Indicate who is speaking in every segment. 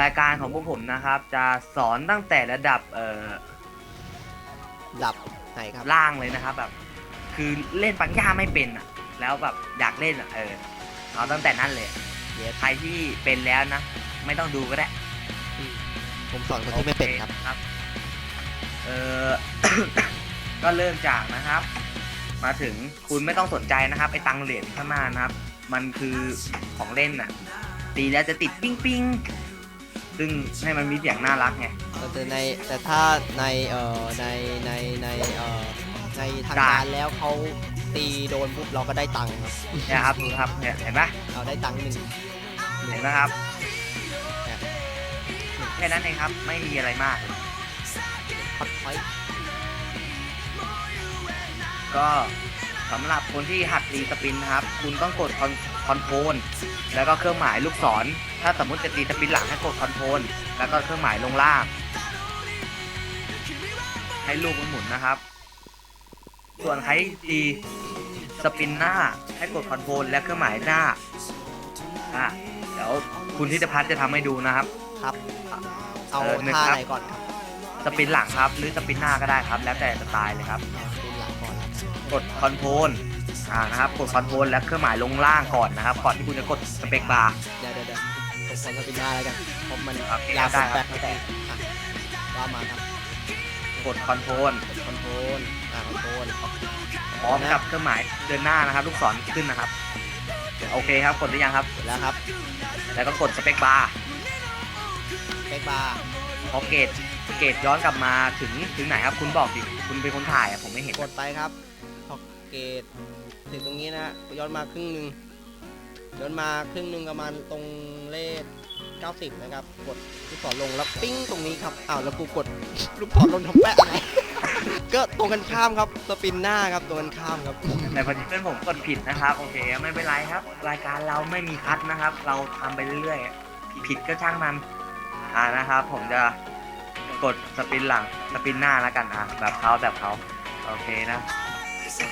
Speaker 1: รายการของพวกผมนะครับ จะสอนตั้งแต่ระดับเอ่อ
Speaker 2: ดับไหนครับ
Speaker 1: ล่างเลยนะครับ แบบ คือเล่นปังย่าไม่เป็นอะ แล้วแบบอยากเล่นอะเออเอาตั้งแต่นั้นเลย
Speaker 2: เยส
Speaker 1: ใครที่เป็นแล้วนะ ไม่ต้องดูก็ได้
Speaker 2: ผมสอนคนที่ไม่เป็นครับ
Speaker 1: โอครับ เออ ก็เริ่มจากนะครับ มาถึงคุณไม่ต้องสนใจนะครับไอ้ตังเหรียญข้างหน้านะครับ มันคือของเล่นน่ะ ตีแล้วจะติดปิ้งปิ้ง ซึ่งให้มันมีเสียงน่ารักไง
Speaker 2: แต่ในแต่ถ้าในเอ่อในในในเอ่อในทาง
Speaker 1: ได้
Speaker 2: การแล้วเขาตีโดนปุ๊บเราก็ได้ตังค์ครับ
Speaker 1: เนี่ยครับดูครับเนี่ยเห็นปะ
Speaker 2: เราได้ตังค์หนึ่ง
Speaker 1: เห็นปะครับ
Speaker 2: เนี่ย
Speaker 1: แค่นั้นเองครับไม่มีอะไรมาก
Speaker 2: ฮอตพอยต์
Speaker 1: ก็สำหรับคนที่หัดตีสปินนะครับ คุณต้องกดคอนคอนโทรลแล้วก็เครื่องหมายลูกศร ถ้าสมมติจะตีสปินหลังให้กดคอนโทรลแล้วก็เครื่องหมายลงล่าง ให้ลูกมันหมุนนะครับ ส่วนใครตีสปินหน้าให้กดคอนโทรลและเครื่องหมายหน้าอะเดี๋ยวคุณทิตพัฒน์จะทำให้ดูนะครับ
Speaker 2: ครับ เอา
Speaker 1: เออหนึ่ง
Speaker 2: ท่า
Speaker 1: ครับ
Speaker 2: ไหนก่อนครับ
Speaker 1: สปินหลังครับหรือสปินหน้าก็ได้ครับ แล้วแต่สไตล์เลยครับ
Speaker 2: เอาตีหลังก่อนครับ
Speaker 1: กดคอนโทรลอ่านะครับ กดคอนโทรลและเครื่องหมายลงล่างก่อนนะครับ ก่อนที่คุณจะกดสเปคบาร์
Speaker 2: เดี๋ยวเดี๋ยวเดี๋ยวผม ขอสปินหน้าแล้วกันเพราะมัน
Speaker 1: โอเค
Speaker 2: ยาว
Speaker 1: ได้
Speaker 2: สุด
Speaker 1: ค
Speaker 2: แป
Speaker 1: รั
Speaker 2: ด
Speaker 1: บ
Speaker 2: ตั้งแต่อะว่ามาครับ
Speaker 1: กดคอนโทรล
Speaker 2: กดคอนโทรลอ่าคอนโทรล
Speaker 1: พร้อมกับเครื่องหมายเดินหน้านะครับ ลูกศรขึ้นนะครับโอเคครับกดหรือยังครับ
Speaker 2: เสร็จแล้วครับ
Speaker 1: แล้วก็กดสเปคบาร์
Speaker 2: เบกบาร์
Speaker 1: พอเกตเกตย้อนกลับมาถึงถึงไหนครับ คุณบอกดิคุณเป็นคนถ่ายอะผมไม่เห็น
Speaker 2: กดไปครับพอเกตถึงตรงนี้นะย้อนมาครึ่งหนึ่ง ย้อนมาครึ่งหนึ่งประมาณตรงเลข 90 นะครับ กดลูกศรลงแล้วปิ้งตรงนี้ครับอ้าวแล้วกูกดลูกศรลงทำแปะอะไร ก็ตรงกันข้ามครับสปินหน้าครับตรงกันข้ามครับ
Speaker 1: แต่พอดีเพื่อนผมกดผิดนะครับ โอเค ไม่เป็นไรครับ รายการเราไม่มีคัดนะครับ เราทำไปเรื่อยๆ ผิดก็ช่างมันอ่านะครับ ผมจะกดสปินหลังสปินหน้าแล้วกันอะแบบเขาแบบเขาโอเคนะ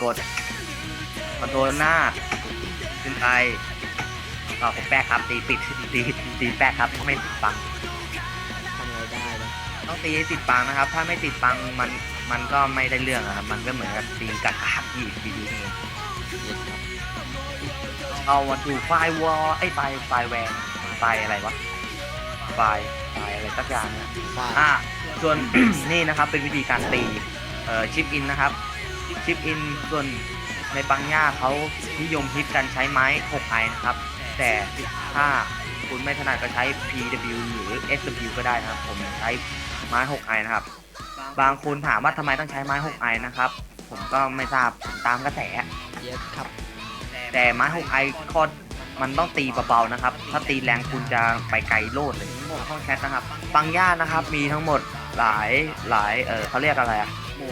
Speaker 1: กดคอนโทรลหน้าขึ้นไป ต่อผมแป๊กครับตีปิดตีตีแป๊กครับไม่ติดปัง
Speaker 2: ทำไงได้นะ
Speaker 1: ต้องตีให้ติดปังนะครับ ถ้าไม่ติดปังมันมันก็ไม่ได้เรื่องอะครับมันก็เหมือนกับตีกากาที่ดีๆนี่เอง
Speaker 2: เย็นครับ
Speaker 1: เอาวันดูไฟวอลไอ้ไฟไฟแวนไฟอะไรวะไฟไฟอะไรสักอย่างเนี่ย
Speaker 2: ฟาด
Speaker 1: อ่าส่วน นี่นะครับเป็นวิธีการตีเอ่อชิปอินนะครับชิปอินส่วนในปังย่าเขานิยมฮิตกันใช้ไม้6ไอนะครับ แต่ถ้าคุณไม่ถนัดก็ใช้ PW หรือ SW ก็ได้นะครับ ผมใช้ไม้6ไอนะครับ บางคนถามว่าทำไมต้องใช้ไม้6ไอนะครับ ผมก็ไม่ทราบตามกระแส
Speaker 2: เย็นครับ
Speaker 1: แต่ไม้6ไอข้อมันต้องตีเบาๆนะครับ ถ้าตีแรงคุณจะไปไกลโลดเลยห้องแชทนะครับปังย่านะครับ มีทั้งหมดหลายหลาย เออเขาเรียกอะไรอะ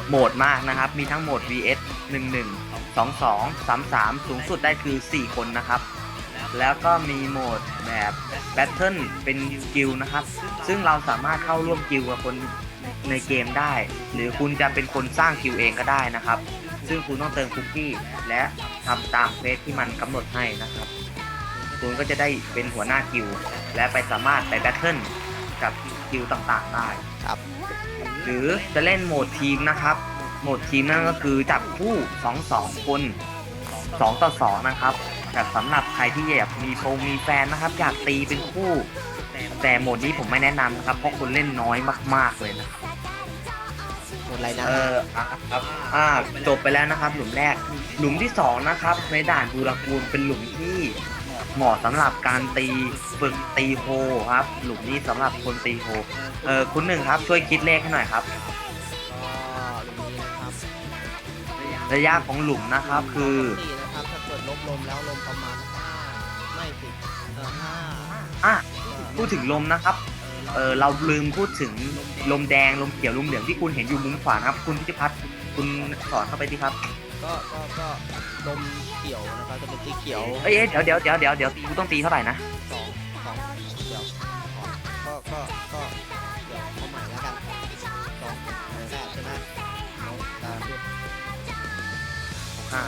Speaker 1: โหมดมากนะครับ มีทั้งโหมด vs 11 22 33 สูงสุดได้คือ 4 คนนะครับ แล้วก็มีโหมดแบบแบทเทิลเป็นกิลด์นะครับ ซึ่งเราสามารถเข้าร่วมกิลด์กับคนในเกมได้ หรือคุณจะเป็นคนสร้างกิลด์เองก็ได้นะครับ ซึ่งคุณต้องเติมคุกกี้และทำตามเควสที่มันกำหนดให้นะครับ คุณก็จะได้เป็นหัวหน้ากิลด์และไปสามารถไปแบทเทิลกับกิลด์ต่างๆได้
Speaker 2: ครับ
Speaker 1: หรือจะเล่นโหมดทีมนะครับ โหมดทีมนั่นก็คือจับคู่2 2คน2ต่อ2นะครับ แต่สำหรับใครที่อยากมีโฟงมีแฟนนะครับ อยากตีเป็นคู่ แต่โหมดนี้ผมไม่แนะนำนะครับ เพราะคนเล่นน้อยมาก ๆเลยนะ
Speaker 2: หมดอะไรนะ
Speaker 1: เอออะครับอ่าจบไปแล้วนะครับ หลุมแรก หลุมที่สองนะครับในด่านบูรกูลเป็นหลุมที่เหมาะสำหรับการตีฝึกตีโฮครับ หลุมนี้สำหรับคนตีโฮเออคุณหนึ่งครับ ช่วยคิดเลขให้หน่อยครับ
Speaker 2: ก็ตรงนี้นะครับ
Speaker 1: ระยะของหลุมนะครับคือ
Speaker 2: สี่นะครับถ้าเกิ ดลบลมแล้วลมประมาณห้าไม่สิเออห้า
Speaker 1: อะ
Speaker 2: เออ
Speaker 1: พูดถึงลมนะครับ เออเราลืมพูดถึงลมแดงลมเขียวลมเหลืองที่คุณเห็นอยู่มุมขวานะครับ คุณพิจิพัฒน์คุณสอนเข้าไปดีครับ
Speaker 2: ก็ก็ก็ลมเขียวนะครับจะเป็นสีเขียว
Speaker 1: เอ้ยเอ้ยเดี๋ยวเดี๋ยวเดี๋ยวเดี๋ยวเดี๋ยวกูต้องตีเท่าไหร่นะ
Speaker 2: สองสองเดี๋ยวก็ก็ก็เดี๋ยวเอาใหม่แล้วกันสองแปดใช่ไหมเอาตามด้วย
Speaker 1: อ่า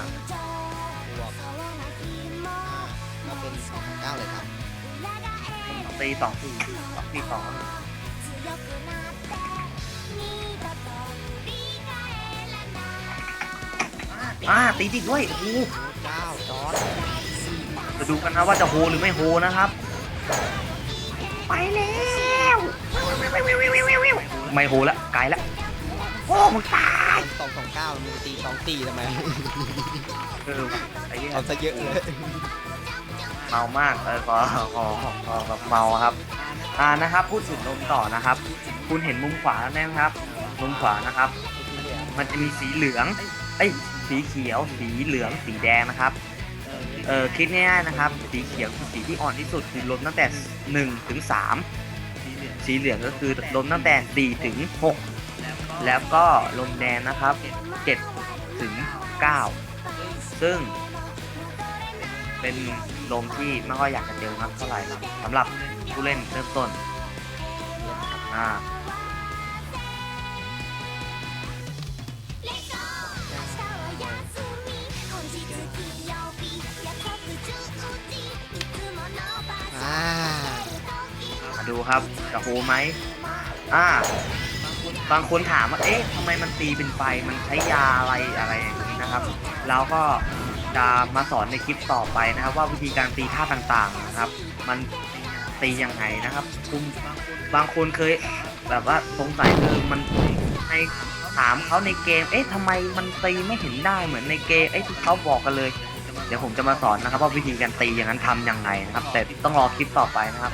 Speaker 1: ตีสองสี่สองตีสองอ่าตีติดด้วยโอ้โห
Speaker 2: เจ้าจอร์ด
Speaker 1: จะดูกันนะว่าจะโฮหรือไม่โฮนะครับ ไปแล้วไม่โฮละไกลละโอ้มึงตาย
Speaker 2: สองสองเก้ามึงตีสองตีทำไม
Speaker 1: เออไอ้เหี้ย
Speaker 2: เอาซะเยอะเลย
Speaker 1: เมามากเออขอขอขอแบบเมาครับ อ่านะครับ พูดถึงนมต่อนะครับ คุณเห็นมุมขวาแล้วไหมครับ มุมขวานะครับ มันจะมีสีเหลืองเอ้ยสีเขียว สีเหลือง สีแดงนะครับ เออคิดง่ายๆนะครับ สีเขียวคือสีที่อ่อนที่สุดคือลมตั้งแต่1ถึง3สีเหลืองก็คือลมตั้งแต่4ถึง6แล้วก็ลมแดงนะครับ7ถึง9ซึ่งเป็น ลมที่ไม่ค่อยอยากจะเจอมากเท่าไหร่สำหรับผู้เล่นเริ่มต้นอ่า
Speaker 2: อ่า
Speaker 1: มาดูครับจะโหไหมอ่าบางคนถามว่า เอ๊ะทำไมมันตีเป็นไฟ มันใช้ยาอะไรอะไรอย่างนี้นะครับเราก็ จะมาสอนในคลิปต่อไปนะครับ ว่าวิธีการตีท่าต่างๆนะครับ มันตียังไงนะครับคุณบางคนเคย แบบว่าสงสัยเออมันในถามเขาในเกม เอ๊ะทำไมมันตีไม่เห็นได้เหมือนในเกม เอ๊ะที่เขาบอกกันเลย เดี๋ยวผมจะมาสอนนะครับว่าวิธีการตีอย่างนั้นทำยังไงนะครับ แต่ต้องรอคลิปต่อไปนะครับ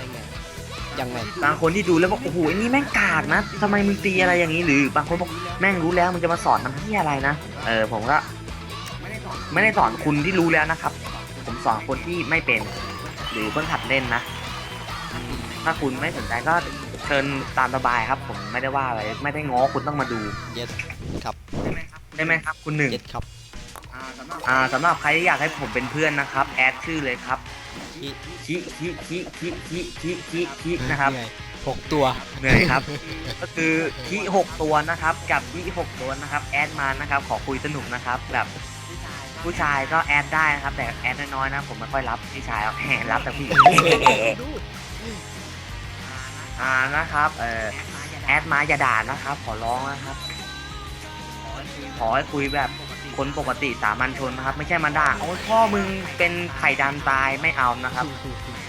Speaker 2: ยังไง
Speaker 1: บางคนที่ดูแล้วบอกโอ้โหอันนี้แม่งกากนะทำไมมึงตีอะไรอย่างนี้หรือบางคนบอกแม่งรู้แล้วมึงจะมาสอนทำที่อะไรนะ เออผมก็ ไม่ได้สอนคุณที่รู้แล้วนะครับ ผมสอนคนที่ไม่เป็น หรือเพิ่งหัดเล่นนะถ้าคุณไม่สนใจก็เชิญตามสบายครับ ผมไม่ได้ว่าอะไรไม่ได้ง้อคุณต้องมาดู
Speaker 2: yes ครับ
Speaker 1: ได้ไหมครับ คุณหนึ่ง
Speaker 2: yes ครับ
Speaker 1: อ่าสำหรับใครที่อยากให้ผมเป็นเพื่อนนะครับ แอดชื่อเลยครับ
Speaker 2: ที่
Speaker 1: คิคิคิคิคิคิคิคินะครับ
Speaker 2: เหอยหกตัว
Speaker 1: เหนื่อยครับ ก็คือคีหกตัวนะครับ กับคีหกตัวนะครับ แอดมานะครับ ขอคุยสนุกนะครับแบบ ผู้ชายก็แอดได้นะครับ แต่แอดน้อยๆนะ ผมไม่ค่อยรับผู้ชายเอาแหมรับแต่ผู้หญิงอ่านะครับ เอ่อแอดมาอย่าด่านะครับ ขอร้องนะครับ ขอให้คุยแบบคนปกติสามัญชนนะครับ ไม่ใช่มาด่าโอ้ยพ่อมึงเป็นไข่ดำตายไม่เอานะครับ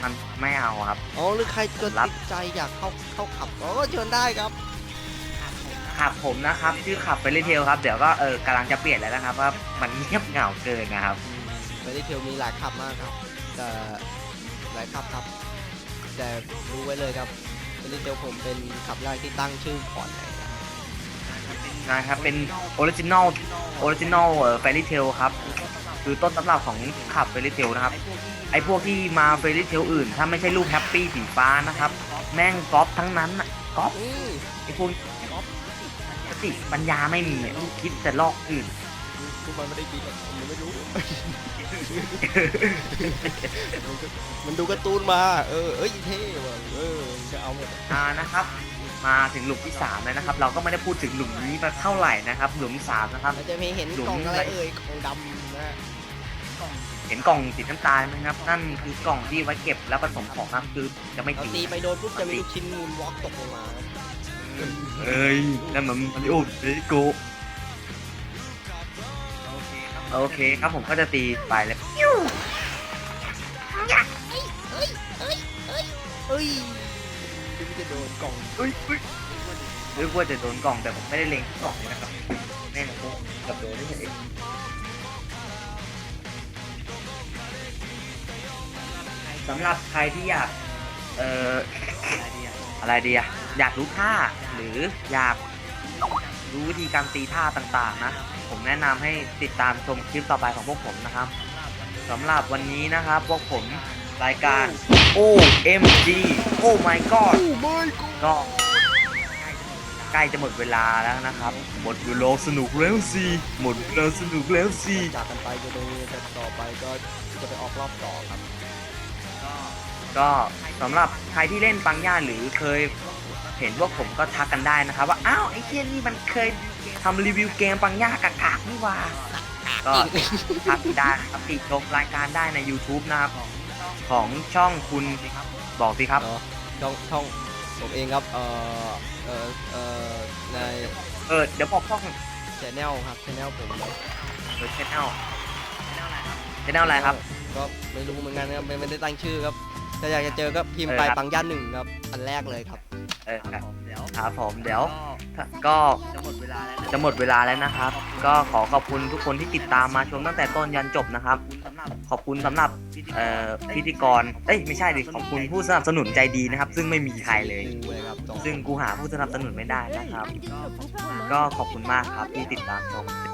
Speaker 1: มันไม่เอาครับ
Speaker 2: อ๋อหรือใครเกิด
Speaker 1: รับ
Speaker 2: ติดใจอยากเข้าเข้าขับอ๋อเชิญได้ครับ
Speaker 1: ขับผมนะครับชื่อขับไปเรเทลครับเดี๋ยวก็เออกำลังจะเปลี่ยนแล้วนะครับว่ามันเงียบเหงาเกินนะครับ
Speaker 2: ไม่ได้เทลมีหลายขับมากครับแต่หลายขับครับ แต่รู้ไว้เลยครับไม่ได้เทลผมเป็นขับแรกที่ตั้งชื่อก่อนเลยนะ
Speaker 1: นะครับเป็นออริจินอลออริจินอลเอ่อเฟร y เทลครับคือต้นตำรับของขับเฟร y เทลนะครับไอพวกที่มาเฟร y เทลอื่น ถ้าไม่ใช่รูปแฮปปี้สีฟ้านะครับ แม่งก๊อปทั้งนั้นน่ะก๊อป
Speaker 2: อืม
Speaker 1: ไอพวก สติปัญญาไม่มีอะคิดแต่ลอกอื่น
Speaker 2: ทุกมันไม่ได้กินหรอกผมยังไม่รู้ มันดูการ์ตูนมา เออ เอ้ยเท่ว่ะเออจะเอาหมดอะ
Speaker 1: อ่านะครับ มาถึงหลุมที่สามแล้วนะครับ เราก็ไม่ได้พูดถึงหลุมนี้มาเท่าไหร่นะครับ หลุมสามนะครับ
Speaker 2: เราจะมีเห็น
Speaker 1: หลุม
Speaker 2: กล่องอะไรเอ่ยกล่องดำนะฮะ
Speaker 1: เห็นกล่องสีน้ำตาลไหมครับ นั่นคือกล่องที่ไว้เก็บแล้วผสมของครับคือจะไม่
Speaker 2: เรา
Speaker 1: ตี
Speaker 2: ตีไปโดนปุ๊บจะมีลูกชิ้นมูนวอล์กตกลงมาครับ
Speaker 1: เอ้ยนั่นมันมาริโอเดโกโอเคครับผมก็จะตีไปเลย
Speaker 2: เอ้ยดูจะโดนกล่อง
Speaker 1: เฮ้ยเฮ้ยนึกว่าจะโดนกล่องแต่ผมไม่ได้เล็งกล่องเลยนะครับแม่งโคกับโดนนี่เองสำหรับใครที่อยากเอ่ออะไรดีอะ อยากรู้ท่าหรืออยากรู้วิธีการตีท่าต่างๆนะ ผมแนะนำให้ติดตามชมคลิปต่อไปของพวกผมนะครับสำหรับวันนี้นะครับ พวกผมรายการ OMG Oh my god
Speaker 2: โอ้ไม่กู
Speaker 1: ก็ใกล้จะหมดเวลาแล้วนะครับ หมดเวลาสนุกแล้วสิหมดเวลาสนุกแล้วสิ
Speaker 2: จากกันไปจะโดนกันต่อไปก็จะไปออกรอบต่อครับ
Speaker 1: ก็สำหรับใครที่เล่นปังย่าหรือเคย เห็นพวกผมก็ทักกันได้นะครับ ว่าอ้าวไอ้เทียนี่มันเคยทำรีวิวเกมปังย่ากากๆนี่หว่า ก็ทักได้ครับติชมรายการได้ใน YouTube นะครับของช่องคุณบอกสิครับ
Speaker 2: เนาะช่องช่องผมเองครับ เอ่อเอ่อเอ่อใน
Speaker 1: เออเดี๋ยวบอกช่อง
Speaker 2: ชแนลครับชแนลผม
Speaker 1: เออชแนลชแนลอะไรครับ
Speaker 2: ก็ไม่รู้เหมือนกันครับไม่ไม่ได้ตั้งชื่อครับถ้าอยากจะเจอก็พิมพ์ไป
Speaker 1: เออครับ
Speaker 2: ปังย่านหนึ่งครับ อันแรกเลยครับ
Speaker 1: เออครับครับผมเดี๋ยว ก็ จะหมดเวลาแล้วจะหมดเวลาแล้วนะครับ ก็ขอขอบคุณทุกคนที่ติดตามมาชมตั้งแต่ต้นยันจบนะครับ ขอบคุณสำหรับเอ่อพิธีกร เอ้ยไม่ใช่ดิขอบคุณผู้สนับสนุนใจดีนะครับ ซึ่งไม่มีใครเลย
Speaker 2: กูเลยครับสอง
Speaker 1: ซึ่งกูหาผู้สนับสนุนไม่ได้นะครับ ก็ขอบคุณมากครับที่ติดตามชม
Speaker 3: We